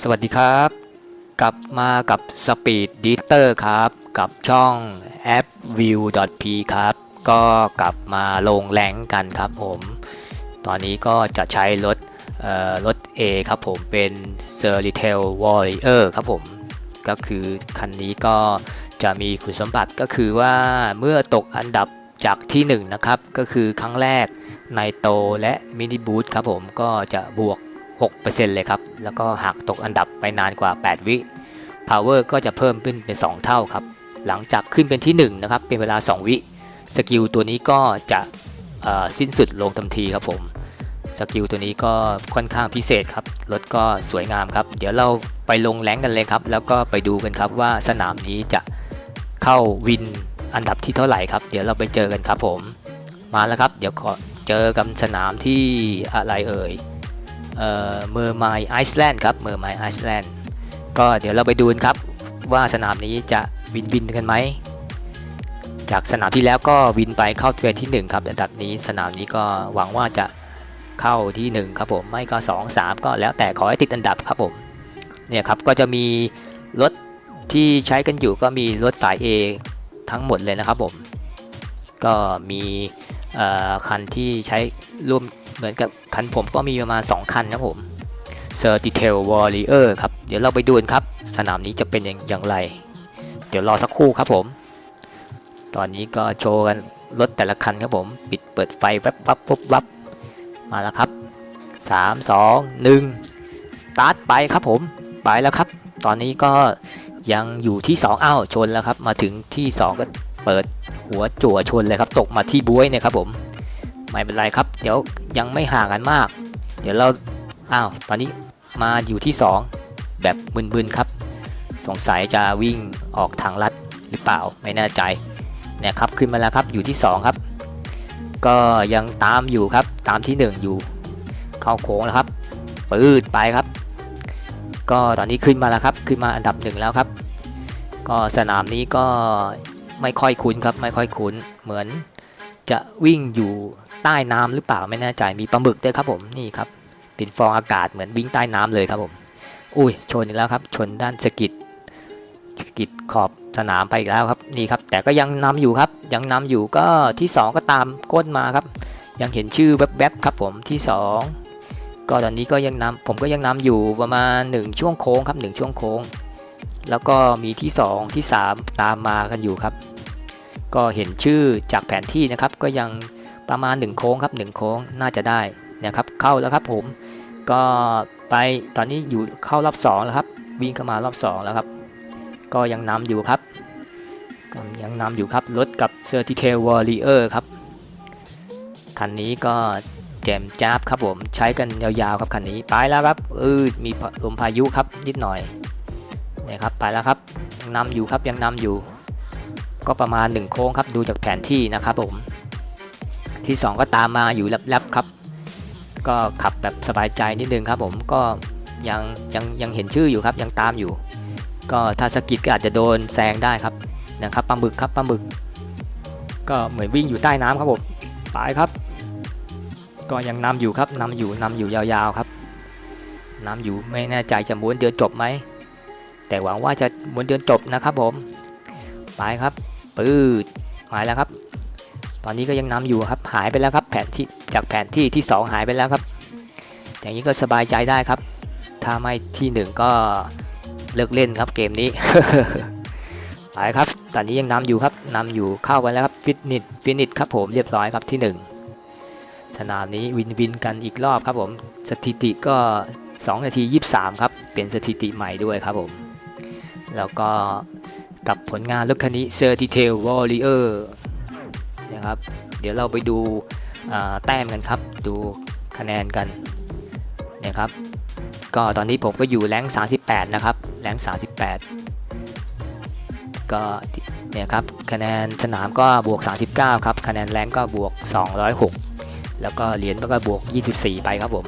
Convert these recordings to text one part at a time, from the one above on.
สวัสดีครับ กลับมากับ Speed d i t e r ครับ กับช่องแอป view.p ครับ ก็กลับมาลงแรงกันครับผม ตอนนี้ก็จะใช้รถเอ่อรถ A ครับผมเป็น c e r i t a i l Warrior ครับผม ก็คือคันนี้ก็จะมีคุณสมบัติก็คือว่าเมื่อตกอันดับจากที่ 1 นะครับ ก็คือครั้งแรกในโตและมินิบูทครับผมก็จะบวก 6%เลยครับ แล้วก็หากตกอันดับไปนานกว่า 8 วิ Power ก็จะเพิ่มขึ้นเป็น 2 เท่าครับ หลังจากขึ้นเป็นที่1นะครับเป็นเวลา 2 วิสกิลตัวนี้ก็จะสิ้นสุดลงทันทีครับผมสกิลตัวนี้ก็ค่อนข้างพิเศษครับรถก็สวยงามครับ เดี๋ยวเราไปลงแรงกันเลยครับ แล้วก็ไปดูกันครับว่าสนามนี้จะเข้าวินอันดับที่เท่าไหร่ครับ เดี๋ยวเราไปเจอกันครับผม มาแล้วครับ เดี๋ยวขอเจอกันสนามที่อะไรเอ่ย เมอร์ไมไอซ์แลนด์ครับเมอร์ไมไอซ์แลนด์ก็เดี๋ยวเราไปดูกันครับว่าสนามนี้จะวินวินกันไหม จากสนามที่แล้วก็วินไปเข้าเทรนที่ 1 ครับอันดับนี้สนามนี้ก็หวังว่าจะเข้าที่ 1 ครับผม ไม่ก็ 2 3 ก็แล้วแต่ขอให้ติดอันดับครับผมเนี่ยครับก็จะมีรถที่ใช้กันอยู่ก็มีรถสาย A ทั้งหมดเลยนะครับผม ก็มีคันที่ใช้ร่วม เหมือนกับคันผมก็มีประมาณ 2 คันครับผม c e r t i t a i l Warrior ครับเดี๋ยวเราไปดูกันครับ สนามนี้จะเป็นอย่างอย่างไร เดี๋ยวรอสักครู่ครับผม ตอนนี้ก็โชว์กันรถแต่ละคันครับผม ปิดเปิดไฟแวบวับวับวับมาแล้วครับ 3 2 1 สตาร์ทไปครับผม ไปแล้วครับ ตอนนี้ก็ยังอยู่ที่ 2 อ้าวชนแล้วครับ มาถึงที่ 2 ก็เปิดหัวจั่วชนเลยครับ ตกมาที่บุ้ยเนี่ยครับผม ไม่เป็นไรครับ เดี๋ยวยังไม่ห่างกันมาก เดี๋ยวเราอ้าวตอนนี้มาอยู่ที่ 2 แบบบึนๆครับ สงสัยจะวิ่งออกทางลัดหรือเปล่าไม่แน่ใจเนี่ยครับขึ้นมาแล้วครับอยู่ที่ 2 ครับ ก็ยังตามอยู่ครับตามที่ 1 อยู่ เข้าโค้งแล้วครับปืดไปครับ ก็ตอนนี้ขึ้นมาแล้วครับขึ้นมาอันดับหนึ่งแล้วครับ ก็สนามนี้ก็ไม่ค่อยคุ้นครับไม่ค่อยคุ้นเหมือน จะวิ่งอยู่ใต้น้ำหรือเปล่าไม่แน่ใจมีปลาหมึกด้วยครับผมนี่ครับเป็นฟองอากาศเหมือนวิ่งใต้น้ำเลยครับผมอุ้ยชนอีกแล้วครับ ชนด้านสกิดสกิดขอบสนามไปอีกแล้วครับนี่ครับ แต่ก็ยังนำอยู่ครับ ยังนำอยู่ก็ที่ 2 ก็ตามก้นมาครับ ยังเห็นชื่อแวบๆครับผมที่ 2 ก็ตอนนี้ก็ยังนำผมก็ยังนำอยู่ประมาณ 1 ช่วงโค้งครับ 1 ช่วงโค้ง แล้วก็มีที่ 2 ที่ 3 ตามมากันอยู่ครับ ก็เห็นชื่อจากแผนที่นะครับก็ยังประมาณ 1 โค้งครับ 1 โค้งน่าจะได้นะครับเข้าแล้วครับผมก็ไปตอนนี้อยู่เข้ารอบ2แล้วครับวิ่งเข้ามารอบ 2 แล้วครับ ก็ยังนำอยู่ครับยังนำอยู่ครับรถกับ c e r t i c a l Warrior ครับคันนี้ก็แจมจ้าบครับผมใช้กันยาวๆครับคันนี้ไปแล้วครับเออมีลมพายุครับนิดหน่อยเนี่ยครับไปแล้วครับยังนำอยู่ครับยังนำอยู่ ก็ประมาณ 1 โค้งครับดูจากแผนที่นะครับผม ที่ 2 ก็ตามมาอยู่แลบๆครับ ก็ขับแบบสบายใจนิดนึงครับผมก็ยังยังยังเห็นชื่ออยู่ครับยังตามอยู่ ก็ถ้าสกิดก็อาจจะโดนแซงได้ครับนะครับปลาหมึกครับปลาหมึก ก็เหมือนวิ่งอยู่ใต้น้ำครับผมไปครับ ก็ยังนำอยู่ครับนำอยู่นำอยู่ยาวๆครับนำอยู่ไม่แน่ใจจะม้วนเดือนจบไหมแต่หวังว่าจะม้วนเดือนจบนะครับผมไปครับ ปืดหายแล้วครับ ตอนนี้ก็ยังนำอยู่ครับหายไปแล้วครับแผนที่จากแผนที่ที่ 2 หายไปแล้วครับ อย่างนี้ก็สบายใจได้ครับ ถ้าไม่ที่ 1 ก็เลิกเล่นครับเกมนี้ไปครับ ตอนนี้ยังนำอยู่ครับนำอยู่เข้าไปแล้วครับฟินิตฟินิตครับผมเรียบร้อยครับที่ 1 สนามนี้วินวินกันอีกรอบครับผมสถิติก็ 2 นาที 23 ครับ เป็นสถิติใหม่ด้วยครับผม แล้วก็ กับผลงานรถคันนี้ c e r t i t a i l Warrior นะครับ เดี๋ยวเราไปดูแต้มกันครับ ดูคะแนนกันนะครับ ก็ตอนนี้ผมก็อยู่แรง38 นะครับ แรง38 ก็เนี่ยครับ คะแนนสนามก็บวก 39 ครับ คะแนนแรงก็บวก 206 แล้วก็เหรียญก็บวก 24 ไปครับผม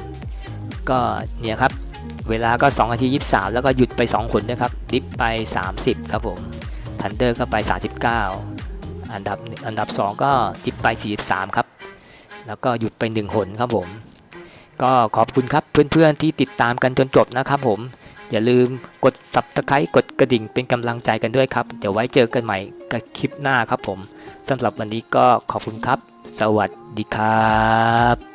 ก็เนี่ยครับเวลาก็ 2 นาที 23 แล้วก็หยุดไป2คนนะครับ ดิฟไป 30 ครับผม ทันเดอร์ก็ไป 39 อันดับอันดับ 2 ก็ดิฟไป 43 ครับ แล้วก็หยุดไป 1 หนครับผม ก็ขอบคุณครับเพื่อนๆที่ติดตามกันจนจบนะครับผม อย่าลืมกด subscribe กดกระดิ่งเป็นกำลังใจกันด้วยครับ เดี๋ยวไว้เจอกันใหม่กับคลิปหน้าครับผมสำหรับวันนี้ก็ขอบคุณครับ สวัสดีครับ